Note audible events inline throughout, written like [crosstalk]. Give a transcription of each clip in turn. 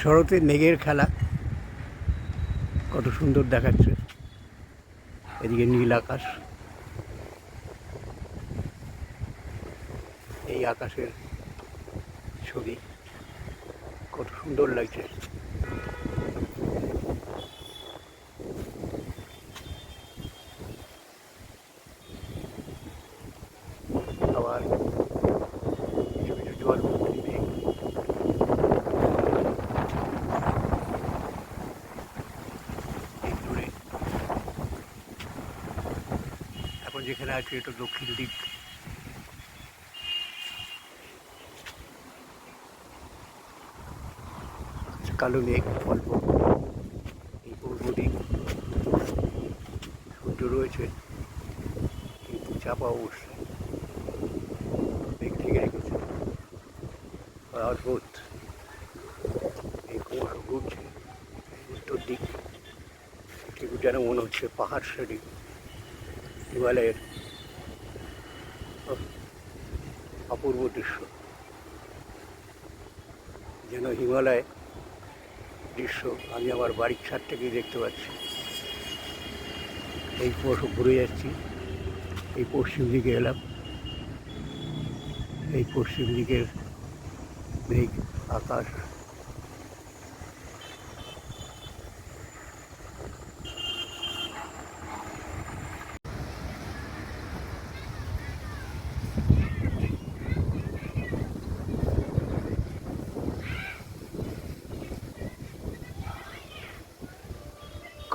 শরতের মেঘের খেলা। কত সুন্দর দেখাচ্ছে। এদিকে নীল আকাশ। এই আকাশের ছবি কত সুন্দর লাগছে আবার কিছু কিছু জল ভর্তি মেঘ এই দূরে এখন যেখানে আছে এটা দক্ষিণ দিক কালো মেঘ অল্প। এই পূর্ব দিক সূর্য রয়েছে। কিন্তু চাপা অবস্থায় মেঘ থেকে রেখেছে অদ্ভুত। এই কুমার ঘুরছে। উত্তর দিক। যেন মনে হচ্ছে পাহাড় সারি হিমালয়ের অপূর্ব দৃশ্য। যেন হিমালয় দৃশ্য আমি আমার বাড়ির ছাদ থেকেই দেখতে পাচ্ছি। এই পশু ঘুরে যাচ্ছি, এই পশ্চিম দিকে এলাম। এই পশ্চিম দিকের মেঘ, আকাশ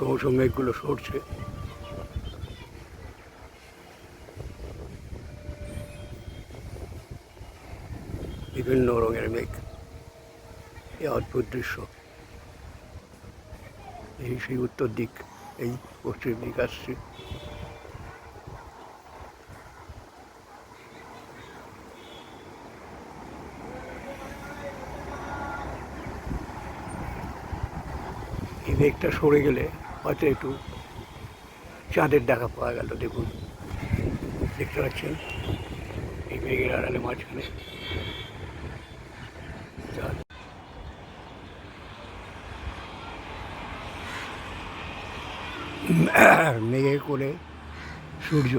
ক্রমশ মেঘগুলো সরছে। বিভিন্ন রঙের মেঘ। এই অদ্ভুত দৃশ্য। এই সেই উত্তর দিক, এই পশ্চিম দিক আসছে। এই মেঘটা সরে গেলে হয়তো একটু চাঁদের দেখা পাওয়া গেল, দেখুন। দেখতে পাচ্ছেন? এই মেঘের আড়ালে মাঝখানে। মেঘে করে সূর্য।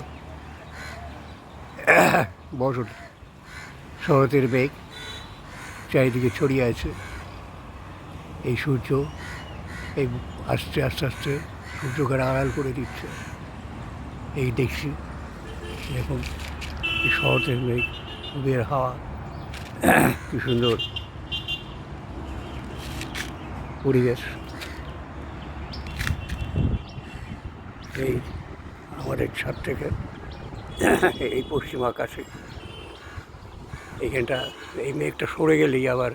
বসত শরতের মেঘ চারিদিকে ছড়িয়ে আছে। এই সূর্য এই আস্তে আস্তে আস্তে সূর্যকে আড়াল করে দিচ্ছে। এই দেখছি এই শরতের মেঘ বের হাওয়া। কি সুন্দর পরিবেশ। এই আমাদের ছাদ থেকে এই পশ্চিম আকাশে। এইখানটা, এই মেঘটা সরে গেলেই আবার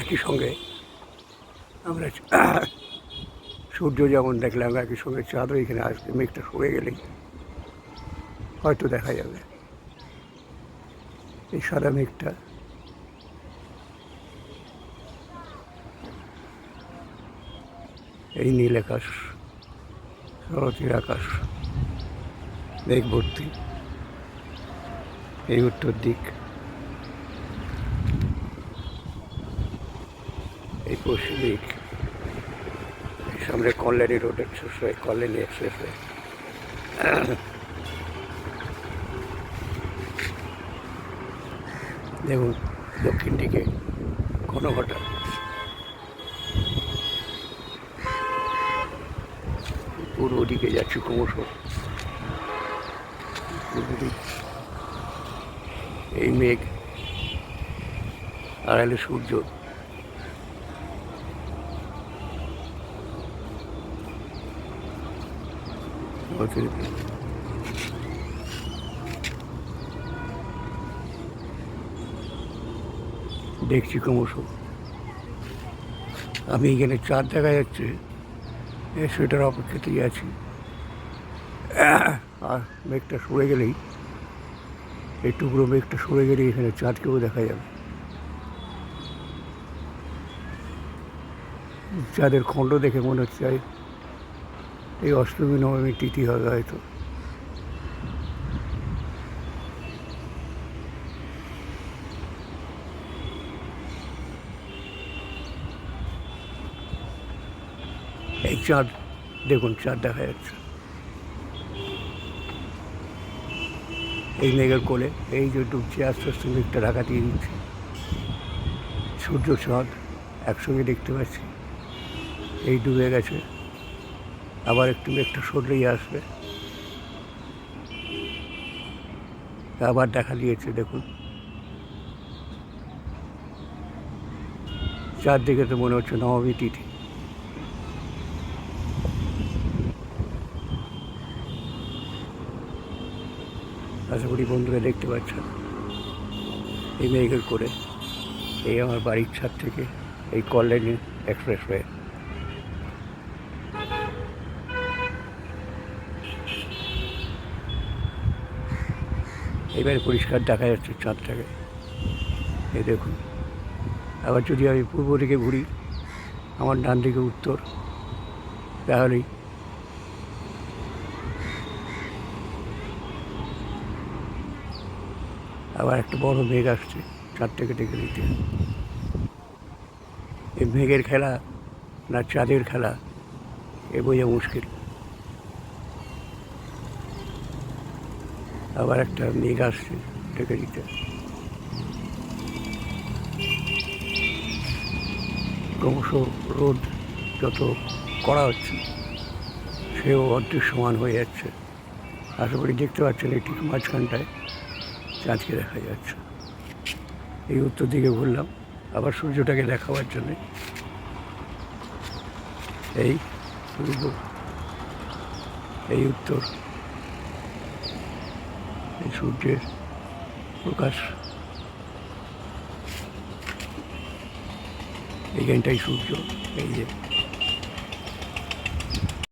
একই সঙ্গে আমরা [coughs] সূর্য যেমন দেখলাম, একই সঙ্গে চাঁদও এখানে আসবে, মেঘটা সরে গেলেই। হয়তো দেখা যাবে। এই সাদা মেঘটা। এই নীল আকাশ শরতের আকাশ মেঘ ভর্তি এই উত্তর দিক। এই পশ্চিম দিক সামনে কল্যাণী রোড এক্সপ্রেস হয় কল্যাণী এক্সপ্রেস হয়। দেখুন, দক্ষিণ দিকে ঘনঘটা। পূর্ব দিকে যাচ্ছি ক্রমশ। এই মেঘ, আড়ালে সূর্য। ওকে। দেখছি ক্রমশ। আমি এখানে চাঁদ দেখা যাচ্ছে সেটার অপেক্ষাতেই আছি। আর মেঘটা সরে গেলেই, এই টুকরো মেঘটা সরে গেলেই এখানে চাঁদকেও দেখা যাবে। চাঁদের খণ্ড দেখে মনে হচ্ছে এই অষ্টমী নবমী তিথি হবে হয়তো। এই চাঁদ, দেখুন চাঁদ দেখা যাচ্ছে। এই মেঘের কোলে, এই যে ডুবছে, আস্তে আস্তে মেঘটা ঢাকা দিয়ে দিচ্ছে। সূর্য, চাঁদ একসঙ্গে দেখতে পাচ্ছি। এই ডুবে গেছে। আবার একটু একটু সরলেই আসবে। আবার দেখা দিয়েছে, দেখুন। চারদিকে তো মনে হচ্ছে নবমী তিথি। আশা করি বন্ধুরা দেখতে পাচ্ছেন। এই মেঘের করে এই আমার বাড়ির ছাদ থেকে এই কল্যাণী এক্সপ্রেস এবারে পরিষ্কার দেখা যাচ্ছে চাঁদটাকে এ দেখুন। আবার যদি আমি পূর্ব দিকে ঘুরি, আমার ডান দিকে উত্তর, তাহলেই আবার একটা বড় মেঘ আসছে চাঁদ থেকে ডেকে দিতে। এই মেঘের খেলা না চাঁদের খেলা, এ বোঝা মুশকিল। আবার একটা মেঘ আসছে ডেকে দিতে। ক্রমশ রোদ যত করা হচ্ছে, সেও সমান হয়ে যাচ্ছে। আশা করি দেখতে পাচ্ছেন এই ঠিক মাঝখানটায় চাঁদকে দেখা যাচ্ছে। এই উত্তর দিকে ঘুরলাম, আবার সূর্যটাকে দেখাবার জন্যে। এই পূর্ব এই উত্তর। সূর্যের প্রকাশ। এইখানটাই সূর্য এই যে